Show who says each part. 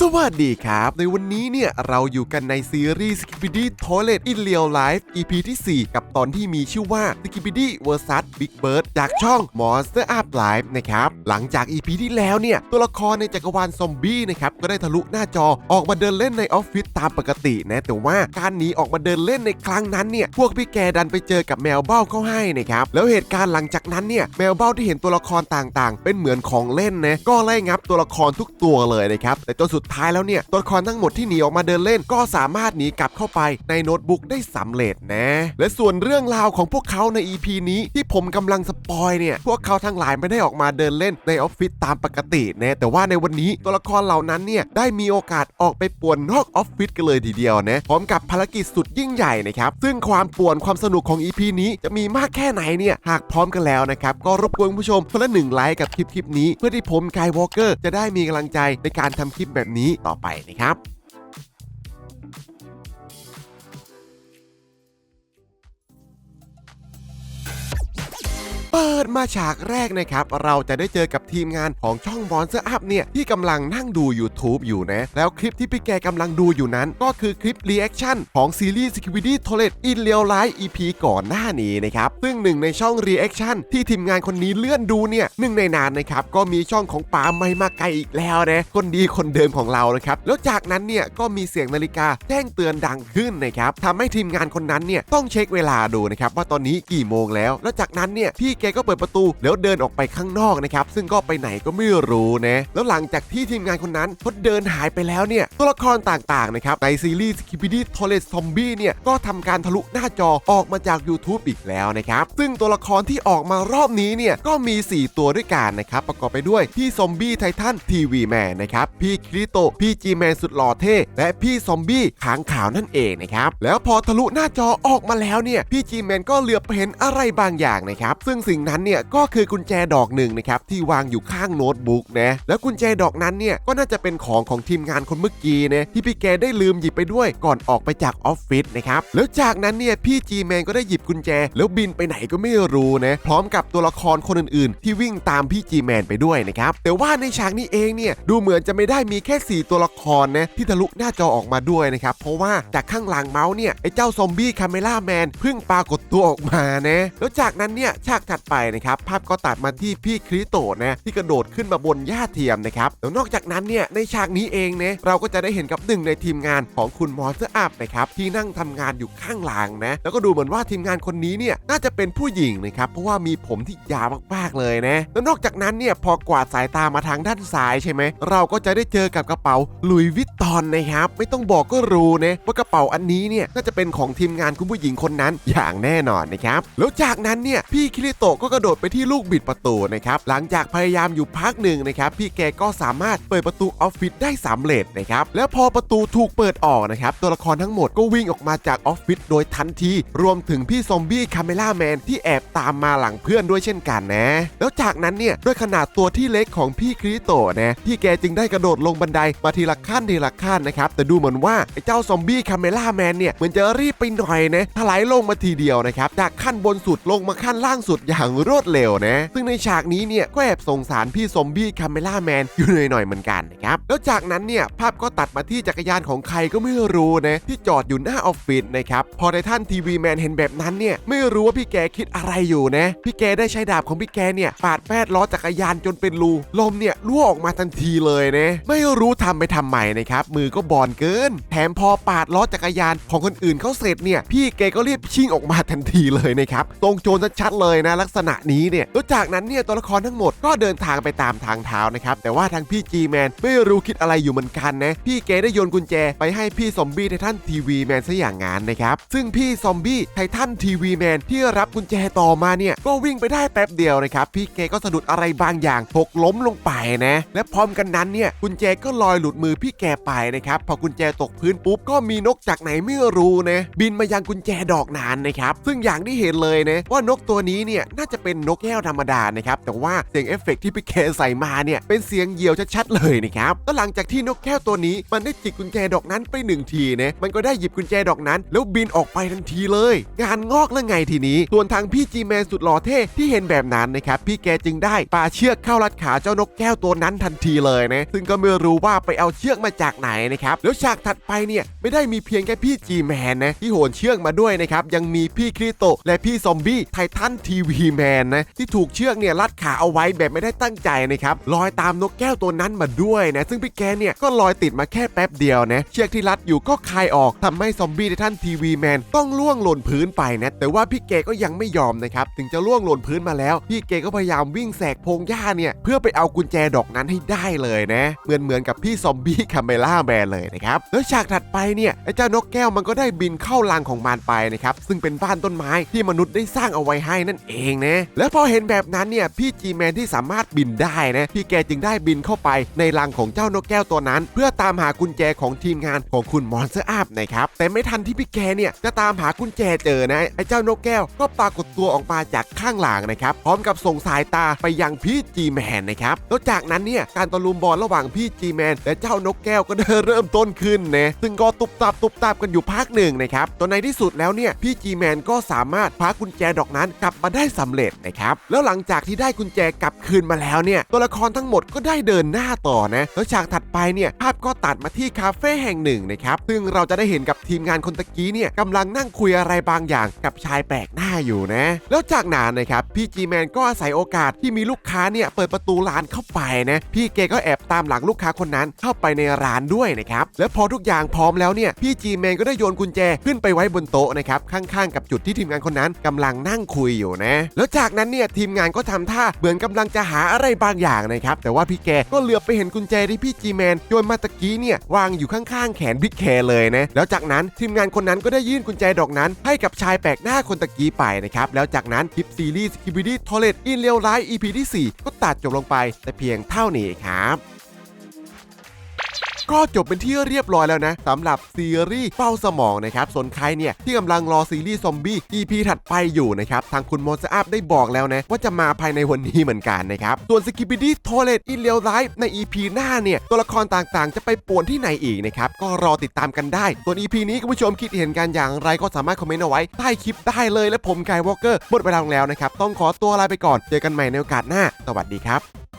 Speaker 1: สวัสดีครับ ในวันนี้เนี่ย เราอยู่กันในซีรีส์ Skibidi Toilet in Real Life EP ที่ 4 กับตอนที่มีชื่อว่า Skibidi vs Big Bird จากช่อง Monster Up Live นะครับ หลังจาก EP ที่แล้วเนี่ย ตัวละครในจักรวาลซอมบี้นะครับ ก็ได้ทะลุหน้าจอออกมาเดินเล่นในออฟฟิศตามปกตินะ แต่ว่าการหนีออกมาเดินเล่นในครั้งนั้นเนี่ย พวกพี่แกดันไปเจอกับแมวเบ้าเข้าให้นะครับ แล้วเหตุการณ์หลังจากนั้นเนี่ยแมวเบ้าที่เห็นตัวละครต่างๆ เป็นเหมือนของเล่นนะก็ไล่งับตัวละครทุกตัวเลยนะครับแต่จนสุดท้ายแล้วเนี่ย ตัวละครทั้งหมดที่หนีออกมาเดินเล่น ก็สามารถหนีกลับเข้าไปในโน้ตบุ๊กได้สำเร็จนะ และส่วนเรื่องราวของพวกเขาใน EP นี้ที่ผมกำลังสปอยเนี่ย พวกเขาทั้งหลายไม่ได้ออกมาเดินเล่นในออฟฟิศตามปกตินะแต่ว่าในวันนี้ตัวละครเหล่านั้นเนี่ยได้มีโอกาสออกไปป่วนนอกออฟฟิศกันเลยทีเดียวนะพร้อมกับภารกิจสุดยิ่งใหญ่นะครับซึ่งความป่วนความสนุกของ EP นี้จะมีมากแค่ไหนเนี่ยหากพร้อมกันแล้วนะครับก็รบกวนผู้ชมคนละหนึ่งไลค์กับคลิปคลิปนี้ เพื่อที่ผมกายวอลเกอร์จะได้มีกำลังใจในการทำคลิปแบบนี้ต่อไปนะครับ เปิดมาฉากแรกนะครับ เราจะได้เจอกับทีมงานของช่อง Monster Up เนี่ยที่กำลังนั่งดู YouTube อยู่นะ แล้วคลิปที่พี่แกกำลังดูอยู่นั้น ก็คือคลิป Reaction ของซีรีส์ Skibidi Toilet in Real Life EP ก่อนหน้านี้นะครับ ซึ่งหนึ่งในช่อง Reaction ที่ทีมงานคนนี้เลื่อนดูเนี่ยหนึ่งในนานนะครับก็มีช่องของปาไม่มาไกลอีกแล้วนะคนดีคนเดิมของเรานะครับแล้วจากนั้นเนี่ยก็มีเสียงนาฬิกาแจ้งเตือนดังขึ้นนะครับทำให้ทีมงานคนนั้นเนี่ยต้องเช็คเวลาดูนะครับว่าตอนนี้กี่โมงแล้ว แล้วจากนั้นเนี่ยพี่แกก็เปิดประตู แล้วเดินออกไปข้างนอกนะครับซึ่งก็ไปไหนก็ไม่รู้นะแล้วหลังจากที่ทีมงานคนนั้นเขาเดินหายไปแล้วเนี่ยตัวละครต่างๆนะครับในซีรีส์ Skibidi Toilet Zombie เนี่ยก็ทำการทะลุหน้าจอออกมาจาก YouTube อีกแล้วนะครับซึ่งตัวละครที่ออกมารอบนี้เนี่ยก็มี 4 ตัวด้วยกันนะครับประกอบไปด้วยพี่ซอมบี้ไททันทีวีแมนนะครับพี่คริโตพี่จีแมนสุดหล่อเท่และพี่ซอมบี้ขางขาวนั่นเองนะครับแล้วพอทะลุหน้าจอออกมาแล้วเนี่ยพี่จีแมนก็เหลือบไปเห็นอะไรบางอย่างนะครับซึ่งสิ่่งนั้นเนี่ยก็คือกุญแจดอกหนึ่งนะครับที่วางอยู่ข้างโน้ตบุ๊กนะแล้วกุญแจดอกนั้นเนี่ยก็น่าจะเป็นของของทีมงานคนเมื่อกี้นะที่พี่แกได้ลืมหยิบไปด้วยก่อนออกไปจากออฟฟิศนะครับแล้วจากนั้นเนี่ยพี่จีแมนก็ได้หยิบกุญแจ แล้วบินไปไหนก็ไม่รู้นะพร้อมกับตัวละครคนอื่นๆ ที่วิ่งตามพี่จีแมนไปด้วยนะครับแต่ว่าในฉากนี้เองเนี่ยดูเหมือนจะไม่ได้มีแค่ 4 ตัวละครนะที่ทะลุหน้าจอออกมาด้วยนะครับเพราะว่าจากข้างหลังเมาส์เนี่ยไอ้เจ้าซอมบี้คาเมล่าแมนเพิ่งปรากฏตัวออกมานะแล้วจากนั้นเนี่ยฉากถัดไปนะครับภาพก็ตัดมาที่พี่คริโตนะที่กระโดดขึ้นมาบนหญ้าเทียมนะครับแล้วนอกจากนั้นเนี่ยในฉากนี้เองเนี่ยเราก็จะได้เห็นกับหนึ่งในทีมงานของคุณมอสเตอร์อัพนะครับที่นั่งทำงานอยู่ข้างหลังนะแล้วก็ดูเหมือนว่าทีมงานคนนี้เนี่ยน่าจะเป็นผู้หญิงนะครับเพราะว่ามีผมที่ยาวมากๆเลยนะแล้วนอกจากนั้นเนี่ยพอกวาดสายตามาทางด้านซ้ายใช่ไหมเราก็จะได้เจอกับกระเป๋าลุยวิตตอนนะครับไม่ต้องบอกก็รู้นะว่ากระเป๋าอันนี้เนี่ยน่าจะเป็นของทีมงานคุณผู้หญิงคนนั้นอย่างแน่นอนนะครับแล้วจากนั้นเนี่ยพี่คิริโตก็กระโดดไปที่ลูกบิดประตูนะครับหลังจากพยายามอยู่พักหนึ่งนะครับพี่แกก็สามารถเปิดประตูออฟฟิศได้สำเร็จนะครับแล้วพอประตูถูกเปิดออกนะครับตัวละครทั้งหมดก็วิ่งออกมาจากออฟฟิศโดยทันที รวมถึงพี่ซอมบี้คาเมล่าแมนที่แอบตามมาหลังเพื่อนด้วยเช่นกันนะ แล้วจากนั้นเนี่ยด้วยขนาดตัวที่เล็กของพี่คริโตนะพี่แกจึงได้กระโดดลงบันไดมาทีละขั้นทีละขั้นนะครับแต่ดูเหมือนว่าไอ้เจ้าซอมบี้คาเมล่าแมนเนี่ยเหมือนจะรีบไปหน่อยนะถลายลงมาทีเดียวนะครับจากขั้นบนสุดลงมาขั้นล่างสุดอย่าอย่างรวดเร็วนะ ซึ่งในฉากนี้เนี่ยก็แอบสงสารพี่ซอมบี้คาเมล่าแมนอยู่หน่อยๆเหมือนกันนะครับ แล้วจากนั้นเนี่ยภาพก็ตัดมาที่จักรยานของใครก็ไม่รู้นะที่จอดอยู่หน้าออฟฟิศนะครับ พอไททันทีวีแมนเห็นแบบนั้นเนี่ยไม่รู้ว่าพี่แกคิดอะไรอยู่นะ พี่แกได้ใช้ดาบของพี่แกเนี่ยปาดแปดล้อจักรยานจนเป็นรูลมเนี่ยรั่วออกมาทันทีเลยนะไม่รู้ทำไปทำไมนะครับมือก็บอนเกิน แถมพอปาดล้อจักรยานของคนอื่นเขาเสร็จเนี่ยพี่แกก็รีบชิ่งออกมาทันทีเลยนะครับตรงโจรชัดๆเลยนะลักษณะนี้เนี่ยแล้วจากนั้นเนี่ยตัวละครทั้งหมดก็เดินทางไปตามทางเท้านะครับแต่ว่าทางพี่จีแมนไม่รู้คิดอะไรอยู่เหมือนกันนะพี่แกได้โยนกุญแจไปให้พี่ซอมบี้ไททันทีวีแมนซะอย่างงานนะครับซึ่งพี่ซอมบี้ไททันทีวีแมนที่รับกุญแจต่อมาเนี่ยก็วิ่งไปได้แป๊บเดียวนะครับพี่แกก็สะดุดอะไรบางอย่างหกล้มลงไปนะและพร้อมกันนั้นเนี่ยกุญแจก็ลอยหลุดมือพี่แกไปนะครับพอกุญแจตกพื้นปุ๊บก็มีนกจากไหนไม่รู้นะบินมายังกุญแจดอกนานนะครับซึ่งอย่างที่เห็นเลยนะว่านกตัวนี้เนี่ยน่าน่าจะเป็นนกแก้วธรรมดานะครับแต่ว่าเสียงเอฟเฟกต์ที่พี่แกใส่มาเนี่ยเป็นเสียงเหยี่ยวชัดๆเลยนะครับแล้วหลังจากที่นกแก้วตัวนี้มันได้จิกกุญแจดอกนั้นไปหนึ่งทีนะมันก็ได้หยิบกุญแจดอกนั้น แล้วบินออกไปทันทีเลย งานงอกแล้วไงทีนี้ ส่วนทางพี่จีแมนสุดหล่อเท่ที่เห็นแบบนั้นนะครับพี่แกจึงได้ปาเชือกเข้ารัดขาเจ้านกแก้วตัวนั้นทันทีเลยนะซึ่งก็ไม่รู้ว่าไปเอาเชือกมาจากไหนนะครับแล้วฉากถัดไปเนี่ยไม่ได้มีเพียงแค่พี่จีแมนนะที่โหนเชือกมาด้วยนะครับยังมีพี่คริโตและพี่ซอมบี้ไททันทีวีแมนนะที่ถูกเชือกเนี่ยรัดขาเอาไว้แบบไม่ได้ตั้งใจนะครับลอยตามนกแก้วตัวนั้นมาด้วยนะซึ่งพี่แกเนี่ยก็ลอยติดมาแค่แป๊บเดียวนะเชือกที่รัดอยู่ก็คลายออกทำให้ซอมบี้ไททันทีวีแมนต้องล่วงหล่นพื้นไปนะแต่ว่าพี่แกก็ยังไม่ยอมนะครับถึงจะล่วงหล่นพื้นมาแล้ว พี่แกก็พยายามวิ่งแสกพงหญ้าเนี่ยเพื่อไปเอากุญแจดอกนั้นให้ได้เลยนะ เหมือนเหมือนกับพี่ซอมบี้คาเมล่าแมนเลยนะครับแล้วฉากถัดไปเนี่ยไอ้เจ้านกแก้วมันก็ได้บินเข้ารังของมันไปนะครับซึ่งเป็นบ้านต้นไม้ที่มนุษย์ได้สร้างเอาไว้ให้นั่นเองนะ แล้วพอเห็นแบบนั้นเนี่ยพี่จีแมนที่สามารถบินได้นะพี่แกจึงได้บินเข้าไปในรังของเจ้านกแก้วตัวนั้น เพื่อตามหากุญแจของทีมงานของคุณมอนสเตอร์อัพนะครับแต่ไม่ทันที่พี่แกเนี่ยจะตามหากุญแจเจอนะไอ้เจ้านกแก้วก็ปรากฏตัวออกมาจากข้างหลังนะครับพร้อมกับส่งสายตาไปยังพี่จีแมนนะครับแล้วจากนั้นเนี่ยการตะลุมบอลระหว่างพี่จีแมนและเจ้านกแก้วก็ได้เริ่มต้นขึ้นนะซึ่งก็ตุบตับตุบตับกันอยู่พักหนึ่งนะครับจนในที่สุดแล้วเนี่ยพี่จีแมนก็สามารถพากุญแจดอกนั้นกลับมาได้สำเร็จนะครับแล้วหลังจากที่ได้กุญแจกลับคืนมาแล้วเนี่ยตัวละครทั้งหมดก็ได้เดินหน้าต่อนะแล้วฉากถัดไปเนี่ยภาพก็ตัดมาที่คาเฟ่แห่งหนึ่งนะครับซึ่งเราจะได้เห็นกับทีมงานคนตะกี้เนี่ยกำลังนั่งคุยอะไรบางอย่างกับชายแปลกหน้าอยู่นะแล้วจากนั้นนะครับพี่จีแมนก็อาศัยโอกาสที่มีลูกค้าเนี่ยเปิดประตูร้านเข้าไปนะพี่เกก็แอบตามหลังลูกค้าคนนั้นเข้าไปในร้านด้วยนะครับแล้วพอทุกอย่างพร้อมแล้วเนี่ยพี่จีแมนก็ได้โยนกุญแจขึ้นไปไว้บนโต๊ะนะครับข้างๆกับจุดที่ทีมงานคนนั้นกำลังนั่งคุยอยู่นะแล้วจากนั้นเนี่ยทีมงานก็ทำท่าเหมือนกำลังจะหาอะไรบางอย่างนะครับแต่ว่าพี่แกก็เหลือบไปเห็นกุญแจที่พี่จีแมนโยนมาตะกี้เนี่ยวางอยู่ข้างๆแขนพี่แกเลยนะแล้วจากนั้นทีมงานคนนั้นก็ได้ยื่นกุญแจดอกนั้น ให้กับชายแปลกหน้าคนตะกี้ไปนะครับแล้วจากนั้นคลิปซีรีส์ s k i b i d y Toilet in Real Life EP ที่ 4 ก็ตัดจบลงไปแต่เพียงเท่านี้ครับ ก็จบเป็นที่เรียบร้อยแล้วนะสำหรับซีรีส์เฝ้าสมองนะครับส่วนใครเนี่ยที่กำลังรอซีรีส์ซอมบี้ EP ถัดไปอยู่นะครับทางคุณมอนสอัพได้บอกแล้วนะว่าจะมาภายในวันนี้เหมือนกันนะครับส่วนสกิป i ดี้โทเลตอินเลียวไลฟ์ใน EP หน้าเนี่ยตัวละครต่างๆ จะไปป่วนที่ไหนอีกนะครับก็รอติดตามกันได้ส่วน EP นี้คุณผู้ชมคิดเห็นกันอย่างไรก็สามารถคอมเมนต์เอาไว้ใต้คลิปได้เลยและผมกายวอลเกอร์หมดเวลาลงแล้วนะครับต้องขอตัวลาไปก่อนเจอกันใหม่ในโอกาสหน้า สวัสดีครับ